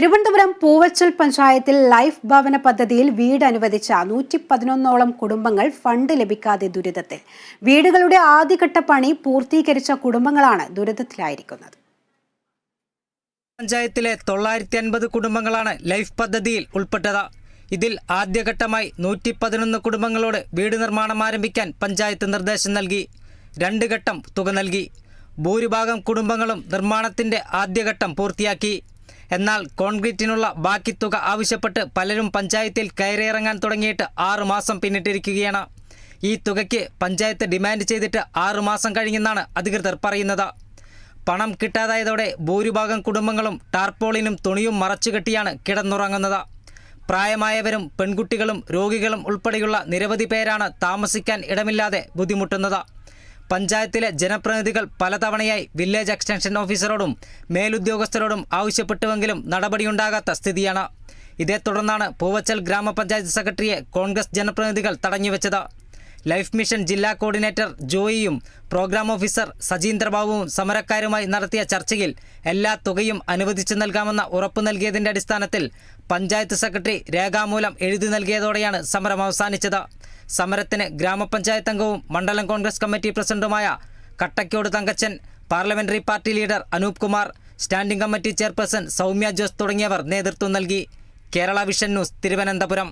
തിരുവനന്തപുരം പൂവച്ചൽ പഞ്ചായത്തിൽ ലൈഫ് ഭവന പദ്ധതിയിൽ വീട് അനുവദിച്ച നൂറ്റി പതിനൊന്നോളം കുടുംബങ്ങൾ ഫണ്ട് ലഭിക്കാതെ ദുരിതത്തിൽ. വീടുകളുടെ ആദ്യഘട്ട പണി പൂർത്തീകരിച്ച കുടുംബങ്ങളാണ് ദുരിതത്തിലായിരിക്കുന്നത്. പഞ്ചായത്തിലെ തൊള്ളായിരത്തി അൻപത് കുടുംബങ്ങളാണ് ലൈഫ് പദ്ധതിയിൽ ഉൾപ്പെട്ടത്. ഇതിൽ ആദ്യഘട്ടമായി നൂറ്റി പതിനൊന്ന് കുടുംബങ്ങളോട് വീട് നിർമ്മാണം ആരംഭിക്കാൻ പഞ്ചായത്ത് നിർദ്ദേശം നൽകി. രണ്ട് ഘട്ടം തുക നൽകി. ഭൂരിഭാഗം കുടുംബങ്ങളും നിർമ്മാണത്തിന്റെ ആദ്യഘട്ടം പൂർത്തിയാക്കി. എന്നാൽ കോൺക്രീറ്റിനുള്ള ബാക്കി തുക ആവശ്യപ്പെട്ട് പലരും പഞ്ചായത്തിൽ കയറിയിറങ്ങാൻ തുടങ്ങിയിട്ട് ആറുമാസം പിന്നിട്ടിരിക്കുകയാണ്. ഈ തുകയ്ക്ക് പഞ്ചായത്ത് ഡിമാൻഡ് ചെയ്തിട്ട് ആറുമാസം കഴിഞ്ഞെന്നാണ് അധികൃതർ പറയുന്നത്. പണം കിട്ടാതായതോടെ ഭൂരിഭാഗം കുടുംബങ്ങളും ടാർപോളിനും തുണിയും മറച്ചുകെട്ടിയാണ് കിടന്നുറങ്ങുന്നത്. പ്രായമായവരും പെൺകുട്ടികളും രോഗികളും ഉൾപ്പെടെയുള്ള നിരവധി പേരാണ് താമസിക്കാൻ ഇടമില്ലാതെ ബുദ്ധിമുട്ടുന്നത്. പഞ്ചായത്തിലെ ജനപ്രതിനിധികൾ പലതവണയായി വില്ലേജ് എക്സ്റ്റൻഷൻ ഓഫീസറോടും മേലുദ്യോഗസ്ഥരോടും ആവശ്യപ്പെട്ടുവെങ്കിലും നടപടിയുണ്ടാകാത്ത സ്ഥിതിയാണ്. ഇതേ തുടർന്നാണ് പൂവച്ചൽ ഗ്രാമപഞ്ചായത്ത് സെക്രട്ടറിയെ കോൺഗ്രസ് ജനപ്രതിനിധികൾ തടഞ്ഞുവെച്ചത്. ലൈഫ് മിഷൻ ജില്ലാ കോർഡിനേറ്റർ ജോയിയും പ്രോഗ്രാം ഓഫീസർ സജീന്ദ്രബാബുവും സമരക്കാരുമായി നടത്തിയ ചർച്ചയിൽ എല്ലാ തുകയും അനുവദിച്ചു നൽകാമെന്ന ഉറപ്പ് നൽകിയതിന്റെ അടിസ്ഥാനത്തിൽ പഞ്ചായത്ത് സെക്രട്ടറി രേഖാമൂലം എഴുതി നൽകിയതോടെയാണ് സമരം അവസാനിച്ചത്. സമരത്തിന് ഗ്രാമപഞ്ചായത്ത് അംഗവും മണ്ഡലം കോൺഗ്രസ് കമ്മിറ്റി പ്രസിഡന്റുമായ Kattakode Thankachan parliamentary party leader Anoop Kumar standing committee chairperson Soumya Jose തുടങ്ങിയവർ നേതൃത്വം നൽകി. Kerala vision news Thiruvananthapuram.